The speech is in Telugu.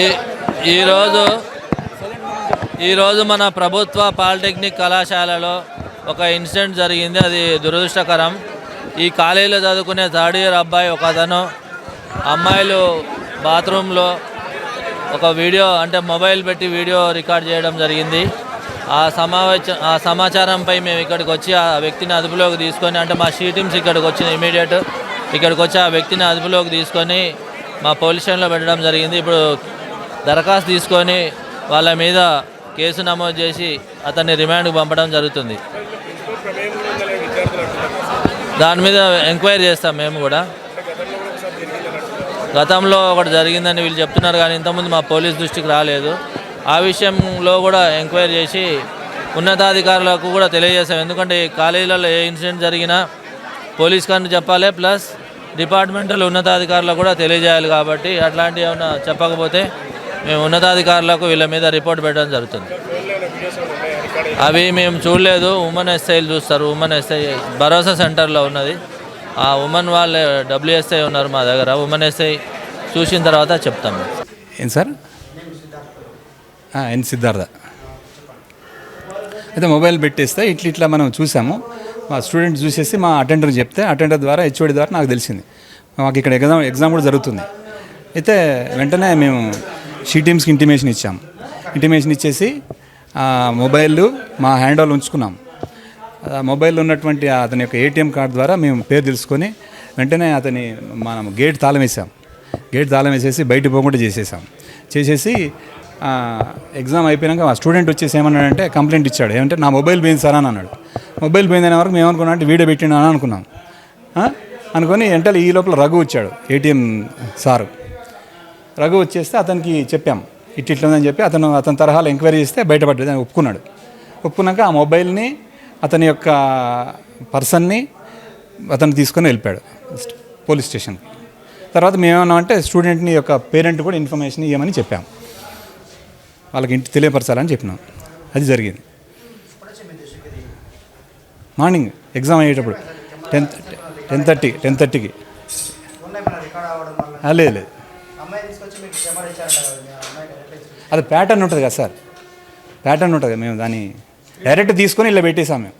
ఈ ఈరోజు ఈరోజు మన ప్రభుత్వ పాలిటెక్నిక్ కళాశాలలో ఒక ఇన్సిడెంట్ జరిగింది. అది దురదృష్టకరం. ఈ కాలేజీలో చదువుకునే థర్డ్ ఇయర్ అబ్బాయి ఒక అతను అమ్మాయిలు బాత్రూంలో ఒక వీడియో అంటే మొబైల్ పెట్టి వీడియో రికార్డ్ చేయడం జరిగింది. ఆ సమావేశ ఆ సమాచారంపై మేము ఇక్కడికి వచ్చి ఆ వ్యక్తిని అదుపులోకి తీసుకొని అంటే మా షీ టీమ్స్ ఇక్కడికి వచ్చిన ఇమీడియట్ ఇక్కడికి వచ్చి ఆ వ్యక్తిని అదుపులోకి తీసుకొని మా పోలీస్ స్టేషన్లో పెట్టడం జరిగింది. ఇప్పుడు దరఖాస్తు తీసుకొని వాళ్ళ మీద కేసు నమోదు చేసి అతన్ని రిమాండ్కి పంపడం జరుగుతుంది. దాని మీద ఎంక్వైరీ చేస్తాం మేము కూడా. గతంలో ఒకటి జరిగిందని వీళ్ళు చెప్తున్నారు కానీ ఇంతకుముందు మా పోలీస్ దృష్టికి రాలేదు. ఆ విషయంలో కూడా ఎంక్వైరీ చేసి ఉన్నతాధికారులకు కూడా తెలియజేస్తాం. ఎందుకంటే ఈ కాలేజీలలో ఏ ఇన్సిడెంట్ జరిగినా పోలీస్ కానీ చెప్పాలి. ప్లస్ డిపార్ట్మెంటల్ ఉన్నతాధికారులకు కూడా తెలియజేయాలి కాబట్టి అట్లాంటివి ఏమైనా చెప్పకపోతే మేము ఉన్నతాధికారులకు వీళ్ళ మీద రిపోర్ట్ పెట్టడం జరుగుతుంది. అవి మేము చూడలేదు. ఉమెన్ ఎస్ఐలు చూస్తారు. ఉమెన్ ఎస్ఐ భరోసా సెంటర్లో ఉన్నది. ఆ ఉమెన్ వాళ్ళే డబ్ల్యూఎస్ఐ ఉన్నారు మా దగ్గర. ఉమెన్ ఎస్ఐ చూసిన తర్వాత చెప్తాం. ఏం సార్? ఎన్ సిద్ధార్థ. అయితే మొబైల్ పెట్టేస్తే ఇట్లా ఇట్లా మనం చూసాము. మా స్టూడెంట్ చూసేసి మా అటెండర్ చెప్తే అటెండర్ ద్వారా హెచ్ఓడి ద్వారా నాకు తెలిసింది. మాకు ఇక్కడ ఎగ్జామ్ ఎగ్జామ్ కూడా జరుగుతుంది. అయితే వెంటనే మేము షీ టీమ్స్కి ఇంటిమేషన్ ఇచ్చాం. ఇంటిమేషన్ ఇచ్చేసి మొబైల్ మా హ్యాండ్ ఓవర్ ఉంచుకున్నాం. మొబైల్లో ఉన్నటువంటి అతని యొక్క ఏటీఎం కార్డు ద్వారా మేము పేరు తెలుసుకొని వెంటనే అతని మనం గేట్ తాళం వేసాం. గేట్ తాళం వేసేసి బయట పోకుండా చేసేసాం. చేసేసి ఎగ్జామ్ అయిపోయాక ఆ స్టూడెంట్ వచ్చేసి ఏమన్నాడంటే కంప్లైంట్ ఇచ్చాడు. ఏమంటే నా మొబైల్ పోయింది సార్ అని అన్నాడు. మొబైల్ పోయిందనే వరకు మేము అనుకున్నాం అంటే వీడియో పెట్టినా అని అనుకున్నాం. అనుకొని వెంటనే ఈ లోపల రఘు వచ్చాడు ఏటీఎం సారు. రఘు వచ్చేస్తే అతనికి చెప్పాం ఇట్ ఇట్లా ఉందని చెప్పి అతను అతని తరహాలో ఎంక్వైరీ చేస్తే బయటపడ్డది అని ఒప్పుకున్నాడు. ఒప్పుకున్నాక ఆ మొబైల్ని అతని యొక్క పర్సన్ని అతను తీసుకొని వెళ్ళిపోయాడు పోలీస్ స్టేషన్కి తర్వాత మేమేమన్నామంటే స్టూడెంట్ని యొక్క పేరెంట్ కూడా ఇన్ఫర్మేషన్ ఇవ్వమని చెప్పాం. వాళ్ళకి ఇంటి తెలియపరచాలని చెప్పినాం. అది జరిగింది. మార్నింగ్ ఎగ్జామ్ అయ్యేటప్పుడు టెన్త్ టెన్ థర్టీ టెన్ థర్టీకి. లేదు లేదు. అది ప్యాటర్న్ ఉంటుంది కదా సార్. ప్యాటర్న్ ఉంటుంది మేము దాన్ని డైరెక్ట్ తీసుకొని ఇలా పెట్టేసాం మేము.